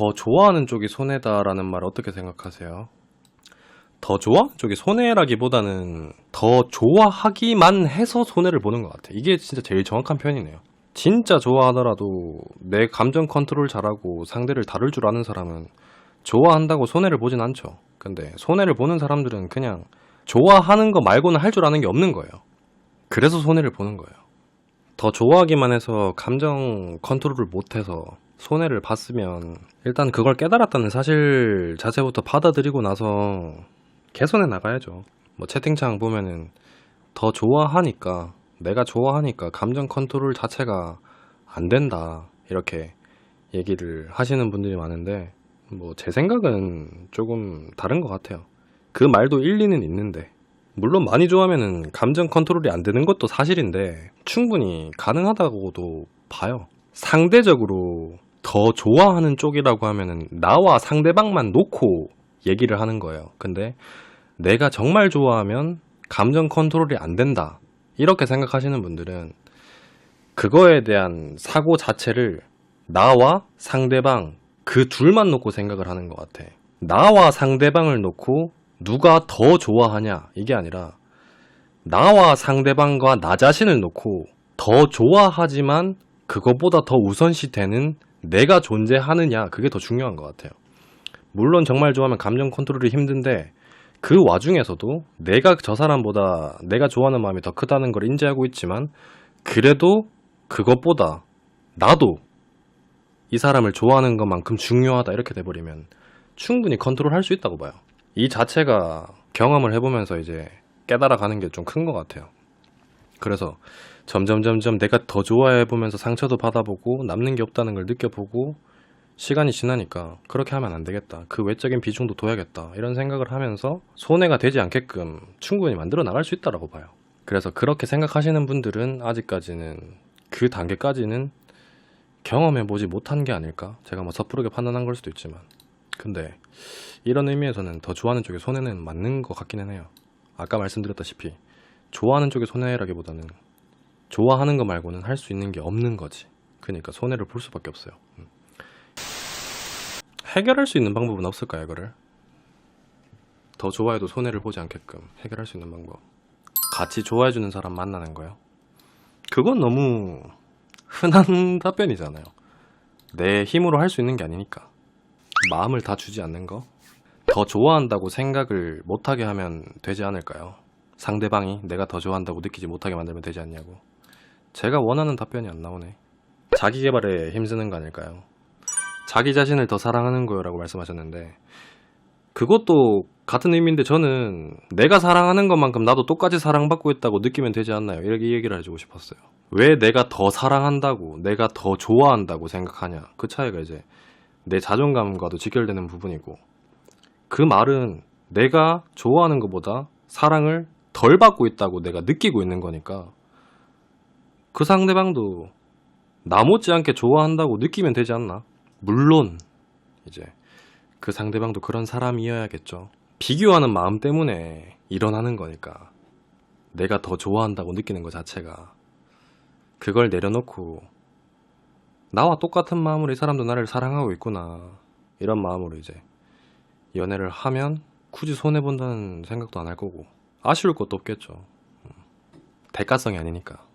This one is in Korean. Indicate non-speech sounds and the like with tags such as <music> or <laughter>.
더 좋아하는 쪽이 손해다라는 말 어떻게 생각하세요? 더 좋아하는 쪽이 손해라기보다는 더 좋아하기만 해서 손해를 보는 것 같아. 이게 진짜 제일 정확한 표현이네요. 진짜 좋아하더라도 내 감정 컨트롤 잘하고 상대를 다룰 줄 아는 사람은 좋아한다고 손해를 보진 않죠. 근데 손해를 보는 사람들은 그냥 좋아하는 거 말고는 할 줄 아는 게 없는 거예요. 그래서 손해를 보는 거예요. 더 좋아하기만 해서 감정 컨트롤을 못해서 손해를 봤으면 일단 그걸 깨달았다는 사실 자체부터 받아들이고 나서 개선해 나가야죠. 뭐 채팅창 보면은 더 좋아하니까 내가 좋아하니까 감정 컨트롤 자체가 안 된다 이렇게 얘기를 하시는 분들이 많은데 뭐 제 생각은 조금 다른 것 같아요. 그 말도 일리는 있는데 물론 많이 좋아하면은 감정 컨트롤이 안 되는 것도 사실인데 충분히 가능하다고도 봐요. 상대적으로 더 좋아하는 쪽이라고 하면은 나와 상대방만 놓고 얘기를 하는 거예요. 근데 내가 정말 좋아하면 감정 컨트롤이 안 된다. 이렇게 생각하시는 분들은 그거에 대한 사고 자체를 나와 상대방 그 둘만 놓고 생각을 하는 것 같아. 나와 상대방을 놓고 누가 더 좋아하냐 이게 아니라 나와 상대방과 나 자신을 놓고 더 좋아하지만 그것보다 더 우선시 되는 내가 존재하느냐 그게 더 중요한 것 같아요. 물론 정말 좋아하면 감정 컨트롤이 힘든데 그 와중에서도 내가 저 사람보다 내가 좋아하는 마음이 더 크다는 걸 인지하고 있지만 그래도 그것보다 나도 이 사람을 좋아하는 것만큼 중요하다 이렇게 돼버리면 충분히 컨트롤 할 수 있다고 봐요. 이 자체가 경험을 해보면서 이제 깨달아가는 게 좀 큰 것 같아요. 그래서 점점 점점 내가 더 좋아해 보면서 상처도 받아보고 남는 게 없다는 걸 느껴보고 시간이 지나니까 그렇게 하면 안 되겠다. 그 외적인 비중도 둬야겠다. 이런 생각을 하면서 손해가 되지 않게끔 충분히 만들어 나갈 수 있다라고 봐요. 그래서 그렇게 생각하시는 분들은 아직까지는 그 단계까지는 경험해 보지 못한 게 아닐까? 제가 뭐 섣부르게 판단한 걸 수도 있지만. 근데 이런 의미에서는 더 좋아하는 쪽의 손해는 맞는 것 같기는 해요. 아까 말씀드렸다시피 좋아하는 쪽의 손해라기보다는 좋아하는 거 말고는 할 수 있는 게 없는 거지. 그러니까 손해를 볼 수밖에 없어요. 음. 해결할 수 있는 방법은 없을까요, 이거를? 더 좋아해도 손해를 보지 않게끔 해결할 수 있는 방법. 같이 좋아해주는 사람 만나는 거요. 그건 너무 흔한 <laughs> 답변이잖아요. 내 힘으로 할 수 있는 게 아니니까. 마음을 다 주지 않는 거. 더 좋아한다고 생각을 못하게 하면 되지 않을까요? 상대방이 내가 더 좋아한다고 느끼지 못하게 만들면 되지 않냐고. 제가 원하는 답변이 안 나오네. 자기 개발에 힘쓰는 거 아닐까요? 자기 자신을 더 사랑하는 거요라고 말씀하셨는데 그것도 같은 의미인데 저는 내가 사랑하는 것만큼 나도 똑같이 사랑받고 있다고 느끼면 되지 않나요? 이렇게 얘기를 해주고 싶었어요. 왜 내가 더 사랑한다고, 내가 더 좋아한다고 생각하냐? 그 차이가 이제 내 자존감과도 직결되는 부분이고 그 말은 내가 좋아하는 것보다 사랑을 덜 받고 있다고 내가 느끼고 있는 거니까 그 상대방도 나 못지않게 좋아한다고 느끼면 되지 않나? 물론 이제 그 상대방도 그런 사람이어야겠죠. 비교하는 마음 때문에 일어나는 거니까 내가 더 좋아한다고 느끼는 것 자체가 그걸 내려놓고 나와 똑같은 마음으로 이 사람도 나를 사랑하고 있구나 이런 마음으로 이제 연애를 하면 굳이 손해 본다는 생각도 안 할 거고 아쉬울 것도 없겠죠. 음. 대가성이 아니니까.